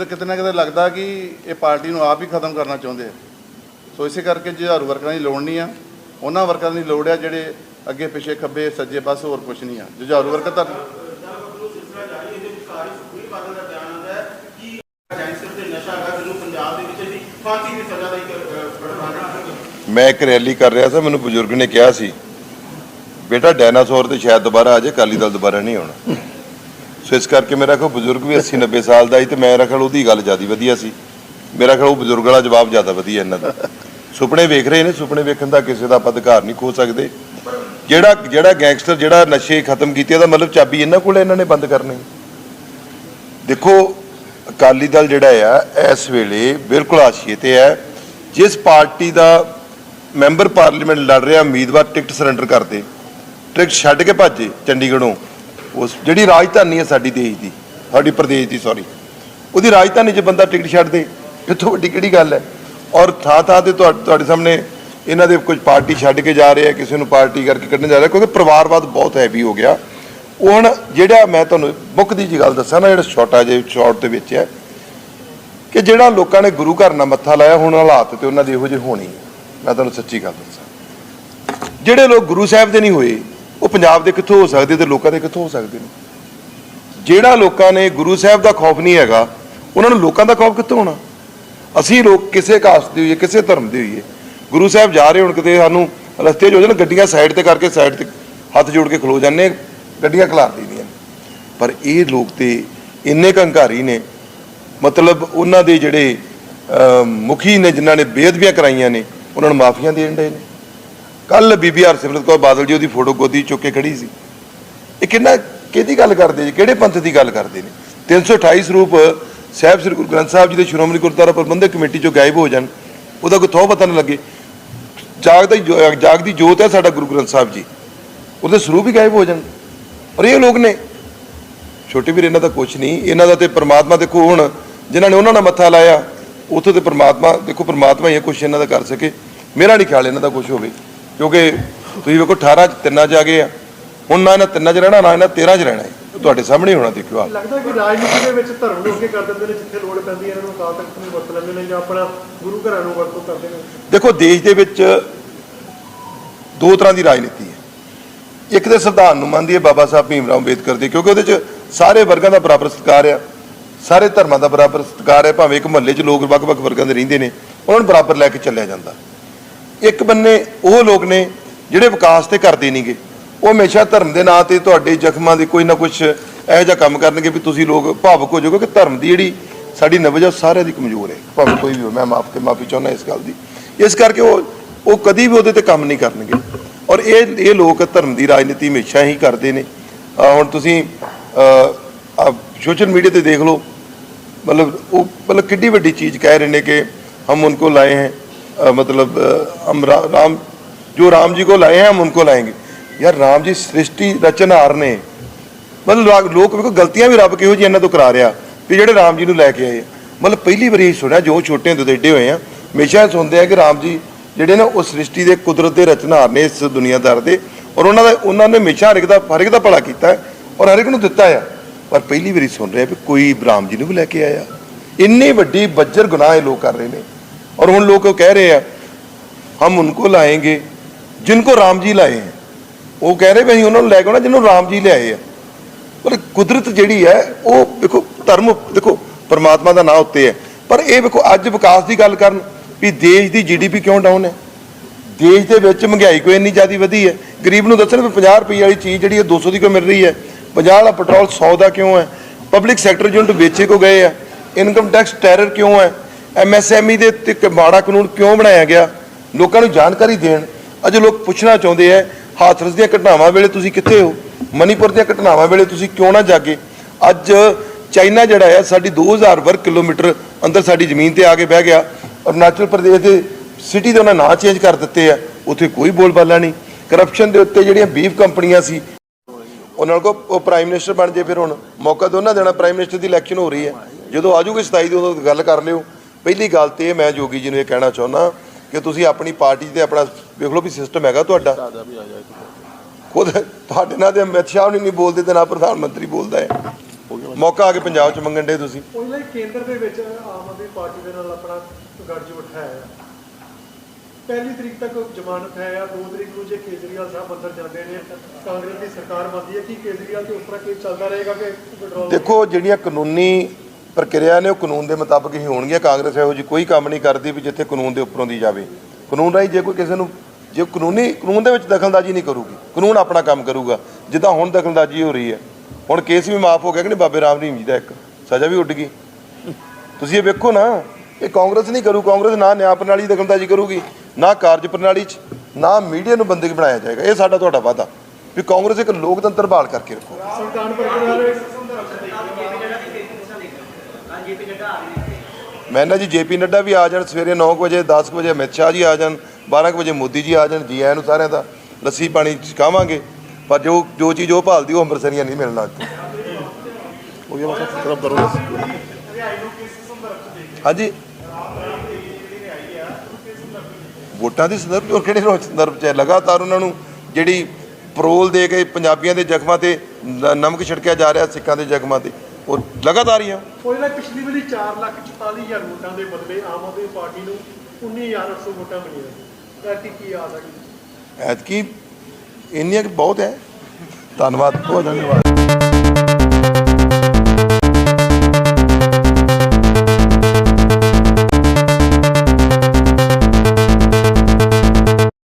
ਤਾਂ ਕਿਤੇ ਨਾ ਕਿਤੇ ਲੱਗਦਾ ਕਿ ਇਹ ਪਾਰਟੀ ਨੂੰ ਆਪ ਹੀ ਖਤਮ ਕਰਨਾ ਚਾਹੁੰਦੇ ਆ। ਸੋ ਇਸੇ ਕਰਕੇ ਜੁਝਾਰੂ ਵਰਕਰਾਂ ਦੀ ਲੋੜ ਨਹੀਂ ਆ। ਉਹਨਾਂ ਵਰਕਰਾਂ ਦੀ ਲੋੜ ਆ ਜਿਹੜੇ ਅੱਗੇ ਪਿੱਛੇ ਖੱਬੇ ਸੱਜੇ ਪਾਸੇ ਹੋਰ ਕੁਝ ਨਹੀਂ ਆ। ਜੁਝਾਰੂ ਵਰਕਰ ਤਾਂ ਮੈਂ ਇੱਕ ਰੈਲੀ ਕਰ ਰਿਹਾ ਸੀ ਮੈਨੂੰ ਬਜ਼ੁਰਗ ਨੇ ਕਿਹਾ ਸੀ। ਬੇਟਾ ਡਾਇਨਾਸੌਰ ਤੇ ਸ਼ਾਇਦ ਦੁਬਾਰਾ ਆ ਜਾਏ ਅਕਾਲੀ ਦਲ ਦੁਬਾਰਾ ਨਹੀਂ ਆਉਣਾ। ਸੋ ਇਸ ਕਰਕੇ ਮੇਰਾ ਖਿਆਲ ਬਜ਼ੁਰਗ ਵੀ 80 90 ਸਾਲ ਦਾ ਸੀ ਤੇ ਮੇਰਾ ਖਿਆਲ ਉਹਦੀ ਗੱਲ ਜ਼ਿਆਦਾ ਵਧੀਆ ਸੀ। ਮੇਰਾ ਖਿਆਲ ਉਹ ਬਜ਼ੁਰਗ ਵਾਲਾ ਜਵਾਬ ਜ਼ਿਆਦਾ ਵਧੀਆ ਇਹਨਾਂ ਦਾ। ਸੁਪਨੇ ਵੇਖ ਰਹੇ ਨੇ, ਸੁਪਨੇ ਵੇਖਣ ਦਾ ਕਿਸੇ ਦਾ ਆਪਾਂ ਅਧਿਕਾਰ ਨਹੀਂ ਖੋ ਸਕਦੇ। ਜਿਹੜਾ ਜਿਹੜਾ ਗੈਂਗਸਟਰ ਜਿਹੜਾ ਨਸ਼ੇ ਖਤਮ ਕੀਤੇ, ਉਹਦਾ ਮਤਲਬ ਚਾਬੀ ਇਹਨਾਂ ਕੋਲ ਇਹਨਾਂ ਨੇ ਬੰਦ ਕਰਨੇ। ਦੇਖੋ, ਅਕਾਲੀ ਦਲ ਜਿਹੜਾ ਆ, ਇਸ ਵੇਲੇ ਬਿਲਕੁਲ ਆਸ਼ੀਏ ਤੇ ਹੈ। ਜਿਸ ਪਾਰਟੀ ਦਾ ਮੈਂਬਰ ਪਾਰਲੀਮੈਂਟ ਲੜ ਰਿਹਾ, ਉਮੀਦਵਾਰ ਟਿਕਟ ਸਰੈਂਡਰ ਕਰਦੇ। ਟਿਕਟ ਛੱਡ ਕੇ ਭੱਜੇ ਚੰਡੀਗੜ੍ਹੋਂ। ਉਸ ਜਿਹੜੀ ਰਾਜਧਾਨੀ ਹੈ ਸਾਡੀ ਦੇਸ਼ ਦੀ, ਸਾਡੀ ਪ੍ਰਦੇਸ਼ ਦੀ ਸੌਰੀ ਉਹਦੀ ਰਾਜਧਾਨੀ 'ਚ ਬੰਦਾ ਟਿਕਟ ਛੱਡ ਦੇ ਇੱਥੋਂ ਵੱਡੀ ਕਿਹੜੀ ਗੱਲ ਹੈ? ਔਰ ਥਾਂ ਥਾਂ ਤੇ ਤੁਹਾ- ਤੁਹਾਡੇ ਸਾਹਮਣੇ ਇਹਨਾਂ ਦੇ ਕੁਝ ਪਾਰਟੀ ਛੱਡ ਕੇ ਜਾ ਰਹੇ ਆ, ਕਿਸੇ ਨੂੰ ਪਾਰਟੀ ਕਰਕੇ ਕੱਢਣ ਜਾ ਰਿਹਾ ਕਿਉਂਕਿ ਪਰਿਵਾਰਵਾਦ ਬਹੁਤ ਹੈਵੀ ਹੋ ਗਿਆ। ਉਹ ਹੁਣ ਜਿਹੜਾ ਮੈਂ ਤੁਹਾਨੂੰ ਮੁੱਖ ਦੀ ਜੀ ਗੱਲ ਦੱਸਾਂ ਨਾ, ਜਿਹੜਾ ਛੋਟਾ ਜਿਹਾ ਸ਼ਾਰਟ ਦੇ ਵਿੱਚ ਹੈ, ਕਿ ਜਿਹੜਾ ਲੋਕਾਂ ਨੇ ਗੁਰੂ ਘਰ ਨਾਲ ਮੱਥਾ ਲਾਇਆ, ਹੁਣ ਹਾਲਾਤ ਤੇ ਉਹਨਾਂ ਦੇ ਇਹੋ ਜਿਹੇ ਹੋਣੇ ਮੈਂ ਤੁਹਾਨੂੰ ਸੱਚੀ ਗੱਲ ਦੱਸਾਂ। ਜਿਹੜੇ ਲੋਕ ਗੁਰੂ ਸਾਹਿਬ ਦੇ ਨਹੀਂ ਹੋਏ ਉਹ ਪੰਜਾਬ ਦੇ ਕਿੱਥੋਂ ਹੋ ਸਕਦੇ ਤੇ ਲੋਕਾਂ ਦੇ ਕਿੱਥੋਂ ਹੋ ਸਕਦੇ ਨੇ? ਜਿਹੜਾ ਲੋਕਾਂ ਨੇ ਗੁਰੂ ਸਾਹਿਬ ਦਾ ਖੌਫ ਨਹੀਂ ਹੈਗਾ ਉਹਨਾਂ ਨੂੰ ਲੋਕਾਂ ਦਾ ਖੌਫ ਕਿੱਥੋਂ ਹੋਣਾ? ਅਸੀਂ ਲੋਕ ਕਿਸੇ ਕਾਸਟ ਦੇ ਹੋਈਏ ਕਿਸੇ ਧਰਮ ਦੇ ਹੋਈਏ ਗੁਰੂ ਸਾਹਿਬ ਜਾ ਰਹੇ ਹੁਣ ਕਿਤੇ ਸਾਨੂੰ ਰਸਤੇ 'ਚ ਹੋ ਜਾਣ ਗੱਡੀਆਂ ਸਾਈਡ ਤੇ ਕਰਕੇ ਸਾਈਡ ਤੇ ਹੱਥ ਜੋੜ ਕੇ ਖਲੋ ਜਾਂਦੇ ਹਾਂ, ਗੱਡੀਆਂ ਖਲਾਰ ਦਿੰਦੀਆਂ ਪਰ ਇਹ ਲੋਕ ਤੇ ਇੰਨੇ ਕੁ ਹੰਕਾਰੀ ਨੇ ਮਤਲਬ ਉਹਨਾਂ ਦੇ ਜਿਹੜੇ ਮੁਖੀ ਨੇ ਜਿਨ੍ਹਾਂ ਨੇ ਬੇਅਦਬੀਆਂ ਕਰਾਈਆਂ ਨੇ ਉਹਨਾਂ ਨੂੰ ਮਾਫੀਆਂ ਦੇਣ ਡਏ ਨੇ। ਕੱਲ ਬੀਬੀ ਹਰਸਿਮਰਤ ਕੌਰ ਬਾਦਲ ਜੀ ਉਹਦੀ ਫੋਟੋ ਗੋਦੀ ਚੁੱਕ ਕੇ ਖੜੀ ਸੀ। ਇਹ ਕਿੰਨਾ, ਕਿਹਦੀ ਗੱਲ ਕਰਦੇ ਜੀ? ਕਿਹੜੇ ਪੰਥ ਦੀ ਗੱਲ ਕਰਦੇ ਨੇ? 328 ਸਰੂਪ ਸਾਹਿਬ ਸ੍ਰੀ ਗੁਰੂ ਗ੍ਰੰਥ ਸਾਹਿਬ ਜੀ ਦੇ ਸ਼੍ਰੋਮਣੀ ਗੁਰਦੁਆਰਾ ਪ੍ਰਬੰਧਕ ਕਮੇਟੀ ਚੋਂ ਗਾਇਬ ਹੋ ਜਾਣ, ਉਹਦਾ ਕੋਈ ਥੋ ਪਤਾ ਨਾ ਲੱਗੇ। ਜਾਗਦਾ ਹੀ ਜੋ- ਜਾਗਦੀ ਜੋਤ ਹੈ ਸਾਡਾ ਗੁਰੂ ਗ੍ਰੰਥ ਸਾਹਿਬ ਜੀ। ਉਹਦੇ ਸਰੂਪ ਹੀ ਗਾਇਬ ਹੋ ਜਾਣ। ਔਰ ਇਹ ਲੋਕ ਨੇ। ਛੋਟੇ ਵੀਰ, ਇਹਨਾਂ ਦਾ ਕੁਝ ਨਹੀਂ। ਇਹਨਾਂ ਦਾ ਤੇ ਪਰਮਾਤਮਾ ਦੇਖੋ ਹੁਣ, ਜਿਨ੍ਹਾਂ ਨੇ ਉਹਨਾਂ ਨਾਲ ਮੱਥਾ ਲਾਇਆ, ਉੱਥੋਂ ਤੇ ਪਰਮਾਤਮਾ, ਦੇਖੋ ਪਰਮਾਤਮਾ ਹੀ ਹੈ ਕੁਝ ਇਹਨਾਂ ਦਾ ਕਰ ਸਕੇ। ਮੇਰਾ ਨਹੀਂ ਖਿਆਲ ਇਹਨਾਂ ਦਾ ਕੁਝ ਹੋਵੇ। ਕਿਉਂਕਿ ਤੁਸੀਂ ਵੇਖੋ 18 ਚ ਤਿੰਨਾਂ ਚ ਆ ਗਏ ਆ। ਹੁਣ ਨਾ ਇਹਨਾਂ ਤਿੰਨਾਂ ਚ ਰਹਿਣਾ ਨਾ ਇਹਨਾਂ 13 ਚ ਰਹਿਣਾ ਤੁਹਾਡੇ ਸਾਹਮਣੇ ਹੋਣਾ ਦੇਖਿਓ ਆਪ। ਲੱਗਦਾ ਕਿ ਰਾਜਨੀਤੀ ਦੇ ਵਿੱਚ ਧਰਮ ਨੂੰ ਅੱਗੇ ਕਰ ਦਿੰਦੇ ਨੇ ਜਿੱਥੇ ਲੋੜ ਪੈਂਦੀ ਹੈ ਇਹਨਾਂ ਨੂੰ ਅਕਾਲ ਤਖਤ ਨੂੰ ਵਰਤ ਲੈਂਦੇ ਨੇ ਜਾਂ ਆਪਣਾ ਗੁਰੂ ਘਰਾਂ ਨੂੰ ਵਰਤੋਂ ਕਰਦੇ ਨੇ। ਦੇਖੋ ਦੇਸ਼ ਦੇ ਵਿੱਚ ਦੋ ਤਰ੍ਹਾਂ ਦੀ ਰਾਜਨੀਤੀ ਹੈ। ਇੱਕ ਤੇ ਸੰਵਿਧਾਨ ਨੂੰ ਮੰਨਦੀ ਹੈ ਬਾਬਾ ਸਾਹਿਬ ਭੀਮ ਰਾਓ ਅੰਬੇਦਕਰ ਦੀ ਕਿਉਂਕਿ ਉਹਦੇ 'ਚ ਸਾਰੇ ਵਰਗਾਂ ਦਾ ਬਰਾਬਰ ਸਤਿਕਾਰ ਆ। ਸਾਰੇ ਧਰਮਾਂ ਦਾ ਬਰਾਬਰ ਸਤਿਕਾਰ ਹੈ ਭਾਵੇਂ ਇੱਕ ਮਹੱਲੇ 'ਚ ਲੋਕ ਵੱਖ-ਵੱਖ ਵਰਗਾਂ ਦੇ ਰਹਿੰਦੇ ਨੇ ਉਹਨਾਂ ਨੂੰ ਬਰਾਬਰ ਲੈ ਕੇ ਚੱਲਿਆ ਜਾਂਦਾ। ਇੱਕ ਬੰਨੇ ਉਹ ਲੋਕ ਨੇ ਜਿਹੜੇ ਵਿਕਾਸ ਤੇ ਕਰਦੇ ਨਹੀਂਗੇ। ਉਹ ਹਮੇਸ਼ਾ ਧਰਮ ਦੇ ਨਾਂ ਤੇ ਤੁਹਾਡੇ ਜ਼ਖਮਾਂ ਦੇ ਕੋਈ ਨਾ ਕੁਝ ਇਹੋ ਜਿਹਾ ਕੰਮ ਕਰਨਗੇ ਵੀ ਤੁਸੀਂ ਲੋਕ ਭਾਵਕ ਹੋ ਜਾਓਗੇ ਕਿ ਧਰਮ ਦੀ ਜਿਹੜੀ ਸਾਡੀ ਨਵਜਤ ਸਾਰਿਆਂ ਦੀ ਕਮਜ਼ੋਰ ਹੈ। ਭਾਵੇਂ ਕੋਈ ਵੀ ਹੋਵੇ, ਮੈਂ ਮਾਫ ਤੇ ਮਾਫੀ ਚਾਹੁੰਦਾ ਇਸ ਗੱਲ ਦੀ। ਇਸ ਕਰਕੇ ਉਹ ਉਹ ਕਦੀ ਵੀ ਉਹਦੇ ਤੇ ਕੰਮ ਨਹੀਂ ਕਰਨਗੇ। ਔਰ ਇਹ ਇਹ ਲੋਕ ਧਰਮ ਦੀ ਰਾਜਨੀਤੀ ਹਮੇਸ਼ਾ ਹੀ ਕਰਦੇ ਨੇ। ਹੁਣ ਤੁਸੀਂ ਸੋਸ਼ਲ ਮੀਡੀਆ ਤੇ ਦੇਖ ਲਓ। ਮਤਲਬ ਉਹ, ਮਤਲਬ ਕਿੱਡੀ ਵੱਡੀ ਚੀਜ਼ ਕਹਿ ਰਹੇ ਨੇ ਕਿ ਹਮ ਉਨਕੋ ਲਾਏ ਹੈ। मतलब अ, हम रा, राम जो राम जी को लाए हैं हम उनको लाएंगे यार राम जी सृष्टि रचनहार ने ਮਤਲਬ ਰਾ- ਲੋਕ ਵੇਖੋ ਗਲਤੀਆਂ ਵੀ ਰੱਬ ਕਿਹੋ ਜਿਹੀ ਇਹਨਾਂ ਤੋਂ ਕਰਾ ਰਿਹਾ ਵੀ ਜਿਹੜੇ ਰਾਮ ਜੀ ਨੂੰ ਲੈ ਕੇ ਆਏ ਆ। ਮਤਲਬ ਪਹਿਲੀ ਵਾਰੀ ਇਹ ਸੁਣਿਆ ਜੋ ਛੋਟੇ ਹੁੰਦੇ ਤੋਂ ਏਡੇ ਹੋਏ ਆ ਹਮੇਸ਼ਾ ਇਹ ਸੁਣਦੇ ਆ ਕਿ ਰਾਮ ਜੀ ਜਿਹੜੇ ਨੇ ਉਹ ਸ੍ਰਿਸ਼ਟੀ ਦੇ ਕੁਦਰਤ ਦੇ ਰਚਨਹਾਰ ਨੇ ਇਸ ਦੁਨੀਆਦਾਰ ਦੇ ਔਰ ਉਹਨਾਂ ਦਾ ਉਹਨਾਂ ਨੇ ਹਮੇਸ਼ਾ ਹਰ ਇੱਕ ਦਾ ਹਰ ਇੱਕ ਦਾ ਭਲਾ ਕੀਤਾ ਹੈ ਔਰ ਹਰ ਇੱਕ ਨੂੰ ਦਿੱਤਾ ਆ ਪਰ ਪਹਿਲੀ ਵਾਰੀ ਸੁਣ ਰਿਹਾ ਵੀ ਕੋਈ ਰਾਮ ਜੀ ਨੂੰ ਵੀ ਲੈ ਕੇ ਆਇਆ ਇੰਨੀ ਵੱਡੀ ਬੱਜਰ ਗੁਨਾਹ ਇਹ ਲੋਕ ਕਰ ਰਹੇ ਨੇ और उन लोग को कह रहे हैं, हम उनको ਲਾਏਗੇ जिनको ਰਾਮ ਜੀ ਲਾਏ ਹੈ ਉਹ ਕਹਿ ਰਹੇ ਵੀ ਉਹਨਾਂ ਨੂੰ ਲੈ ਕੇ ਆਉਣਾ ਜਿਹਨੂੰ ਰਾਮ ਜੀ ਲਿਆਏ ਆ ਪਰ ਕੁਦਰਤ ਜਿਹੜੀ ਹੈ ਉਹ ਦੇਖੋ ਧਰਮ ਦੇਖੋ ਪਰਮਾਤਮਾ ਦਾ ਨਾਮ ਉੱਤੇ ਹੈ ਪਰ ਇਹ ਵੇਖੋ ਅੱਜ ਵਿਕਾਸ ਦੀ ਗੱਲ ਕਰਨ ਵੀ ਦੇਸ਼ ਦੀ ਜੀਡੀਪੀ ਕਿਉਂ ਡਾਊਨ ਹੈ ਦੇਸ਼ ਦੇ ਵਿੱਚ ਮਹਿੰਗਾਈ ਕੋਈ ਇੰਨੀ ਜ਼ਿਆਦਾ ਵਧੀ ਹੈ ਗਰੀਬ ਨੂੰ ਦੱਸਣ ਵੀ 50 ਰੁਪਏ ਵਾਲੀ ਚੀਜ਼ ਜਿਹੜੀ ਹੈ 200 ਦੀ ਕਿਉਂ ਮਿਲ ਰਹੀ ਹੈ 50 ਵਾਲਾ ਪੈਟਰੋਲ 100 ਦਾ ਕਿਉਂ ਹੈ ਪਬਲਿਕ ਸੈਕਟਰ ਯੂਨਿਟ ਵੇਚੇ ਕੋ ਗਏ ਆ ਇਨਕਮ ਟੈਕਸ ਟੈਰਰ ਕਿਉਂ ਹੈ ਐਮਐਸਐਮਈ ਦੇ ਉੱਤੇ ਇੱਕ ਮਾੜਾ ਕਾਨੂੰਨ ਕਿਉਂ ਬਣਾਇਆ ਗਿਆ? ਲੋਕਾਂ ਨੂੰ ਜਾਣਕਾਰੀ ਦੇਣ। ਅੱਜ ਲੋਕ ਪੁੱਛਣਾ ਚਾਹੁੰਦੇ ਆ ਹਾਥਰਸ ਦੀਆਂ ਘਟਨਾਵਾਂ ਵੇਲੇ ਤੁਸੀਂ ਕਿੱਥੇ ਹੋ? ਮਨੀਪੁਰ ਦੀਆਂ ਘਟਨਾਵਾਂ ਵੇਲੇ ਤੁਸੀਂ ਕਿਉਂ ਨਾ ਜਾਗੇ? ਅੱਜ ਚਾਈਨਾ ਜਿਹੜਾ ਹੈ ਸਾਡੀ 2000 ਵਰਗ ਕਿਲੋਮੀਟਰ ਅੰਦਰ ਸਾਡੀ ਜ਼ਮੀਨ ਤੇ ਆ ਕੇ ਬਹਿ ਗਿਆ। ਅਰੁਣਾਚਲ ਪ੍ਰਦੇਸ਼ ਦੇ ਸਿਟੀ ਦੇ ਉਹਨਾਂ ਨਾਂ ਚੇਂਜ ਕਰ ਦਿੱਤੇ ਆ ਉੱਥੇ ਕੋਈ ਬੋਲਬਾਲਾ ਨਹੀਂ। ਕਰਪਸ਼ਨ ਦੇ ਉੱਤੇ ਜਿਹੜੀਆਂ ਬੀਫ ਕੰਪਨੀਆਂ ਸੀ ਉਹਨਾਂ ਕੋਲ ਉਹ ਪ੍ਰਾਈਮ ਮਿਨਿਸਟਰ ਬਣ ਜੇ ਫਿਰ ਹੁਣ। ਮੌਕਾ ਦੋਨਾਂ ਦੇਣਾ ਪ੍ਰਾਈਮ ਮਿਨਿਸਟਰ ਦੀ ਇਲੈਕਸ਼ਨ ਹੋ ਰਹੀ ਹੈ ਜਦੋਂ ਆਜੂਗੀ 27 ਦੀ ਉਦੋਂ ਗੱਲ ਕਰ ਲਿਓ। ਪਹਿਲੀ ਗੱਲ ਤੇ ਮੈਂ ਜੋਗੀ ਜੀ ਨੂੰ ਇਹ ਕਹਿਣਾ ਚਾਹੁੰਦਾ ਕਿ ਤੁਸੀਂ ਆਪਣੀ ਪਾਰਟੀ ਤੇ ਆਪਣਾ ਵੇਖ ਲਓ ਵੀ ਸਿਸਟਮ ਹੈਗਾ ਤੁਹਾਡਾ। ਖੁਦ ਤੁਹਾਡੇ ਨਾਲ ਤੇ ਅਮਿਤ ਸ਼ਾਹ ਨਹੀਂ ਬੋਲਦੇ ਤੇ ਨਾ ਪ੍ਰਧਾਨ ਮੰਤਰੀ ਬੋਲਦਾ ਹੈ। ਮੌਕਾ ਆ ਕੇ ਪੰਜਾਬ 'ਚ ਮੰਗਣ ਦੇ ਤੁਸੀਂ। ਉਹਨਾਂ ਕੇਂਦਰ ਦੇ ਵਿੱਚ ਆਮ ਆਦਮੀ ਪਾਰਟੀ ਦੇ ਨਾਲ ਆਪਣਾ ਗੱਠਜੋੜ ਹੈ। ਪਹਿਲੀ ਤਰੀਕ ਤੱਕ ਜ਼ਮਾਨਤ ਹੈ ਆ 2 ਤਰੀਕ ਨੂੰ ਜੇ ਕੇਜਰੀਵਾਲ ਸਾਹਿਬ ਅੰਦਰ ਜਾਂਦੇ ਨੇ ਕਾਂਗਰਸ ਦੀ ਸਰਕਾਰ ਬਣਦੀ ਹੈ ਕਿ ਕੇਜਰੀਵਾਲ ਤੇ ਉਸ ਤਰ੍ਹਾਂ ਕੇਸ ਚੱਲਦਾ ਰਹੇਗਾ ਕਿ ਦੇਖੋ ਜਿਹੜੀਆਂ ਕਾਨੂੰਨੀ ਪ੍ਰਕਿਰਿਆ ਨੇ ਉਹ ਕਾਨੂੰਨ ਦੇ ਮੁਤਾਬਕ ਹੀ ਹੋਣਗੀਆਂ। ਕਾਂਗਰਸ ਇਹੋ ਜੀ ਕੋਈ ਕੰਮ ਨਹੀਂ ਕਰਦੀ ਵੀ ਜਿੱਥੇ ਕਾਨੂੰਨ ਦੇ ਉੱਪਰੋਂ ਦੀ ਜਾਵੇ। ਕਾਨੂੰਨ ਰਾਹੀਂ ਜੇ ਕੋਈ ਕਿਸੇ ਨੂੰ ਜੇ ਕਾਨੂੰਨੀ ਕਾਨੂੰਨ ਦੇ ਵਿੱਚ ਦਖਲਅੰਦਾਜ਼ੀ ਨਹੀਂ ਕਰੂਗੀ, ਕਾਨੂੰਨ ਆਪਣਾ ਕੰਮ ਕਰੂਗਾ। ਜਿੱਦਾਂ ਹੁਣ ਦਖਲਅੰਦਾਜ਼ੀ ਹੋ ਰਹੀ ਹੈ। ਹੁਣ ਕੇਸ ਵੀ ਮਾਫ ਹੋ ਗਿਆ ਕਿ ਨਹੀਂ? ਬਾਬੇ ਰਾਮ ਰਹੀਮ ਜੀ ਦਾ ਇੱਕ। ਸਜ਼ਾ ਵੀ ਉੱਡ ਗਈ। ਤੁਸੀਂ ਇਹ ਵੇਖੋ ਨਾ, ਇਹ ਕਾਂਗਰਸ ਨਹੀਂ ਕਰੂ। ਕਾਂਗਰਸ ਨਾ ਨਿਆਂ ਪ੍ਰਣਾਲੀ ਦੀ ਦਖਲਅੰਦਾਜ਼ੀ ਕਰੂਗੀ, ਨਾ ਕਾਰਜ ਪ੍ਰਣਾਲੀ 'ਚ, ਨਾ ਮੀਡੀਆ ਨੂੰ ਬੰਦਗੀ ਬਣਾਇਆ ਜਾਏਗਾ। ਇਹ ਸਾਡਾ ਤੁਹਾਡਾ ਵਾਅਦਾ। ਵੀ ਕਾਂਗਰਸ ਇੱਕ ਲੋਕਤੰਤਰ ਬਹਾਲ ਕਰਕੇ ਰੱਖੋ। ਮੈਂ ਨਾ ਜੀ ਜੇਪੀ ਨੱਡਾ ਵੀ ਆ ਜਾਣ ਸਵੇਰੇ 9 ਵਜੇ 10 ਵਜੇ ਅਮਿਤ ਸ਼ਾਹ ਜੀ ਆ ਜਾਣ 12 ਵਜੇ ਮੋਦੀ ਜੀ ਆ ਜਾਣ ਜੀ ਆਇਆਂ ਨੂੰ ਸਾਰਿਆਂ ਦਾ ਲੱਸੀ ਪਾਣੀ ਛਕਾਵਾਂਗੇ ਪਰ ਜੋ ਜੋ ਚੀਜ਼ ਉਹ ਭਾਲਦੀ ਉਹ ਅੰਮ੍ਰਿਤਸਰੀਆਂ ਨਹੀਂ ਮਿਲਣਾ ਬਸ। ਕਰੋ। ਹਾਂਜੀ। ਵੋਟਾਂ ਦੀ ਸੰਦਰਭ ਉਹ ਕਿਹੜੇ ਸੰਦਰਭ ਚ ਲਗਾਤਾਰ ਉਹਨਾਂ ਨੂੰ ਜਿਹੜੀ ਪਰੋਲ ਦੇ ਕੇ ਪੰਜਾਬੀਆਂ ਦੇ ਜ਼ਖਮਾਂ ਤੇ ਨਮਕ ਛਿੜਕਿਆ ਜਾ ਰਿਹਾ ਸਿੱਖਾਂ ਦੇ ਜ਼ਖਮਾਂ ਤੇ। ਉਹ ਲਗਾਤਾਰ ਹੀ ਆ। ਉਹ ਇਹਨਾਂ ਪਿਛਲੀ ਵਾਰੀ 4 ਲੱਖ 44 ਹਜ਼ਾਰ ਵੋਟਾਂ ਦੇ ਬਦਲੇ ਆਮ ਆਦਮੀ ਪਾਰਟੀ ਨੂੰ 19800 ਵੋਟਾਂ ਮਿਲੀਆਂ। ਐਤੀ ਕੀ ਆਸ ਹੈ ਐਤਕੀ ਇੰਨੀਆਂ ਬਹੁਤ ਹੈ। ਧੰਨਵਾਦ ਬਹੁਤ ਧੰਨਵਾਦ।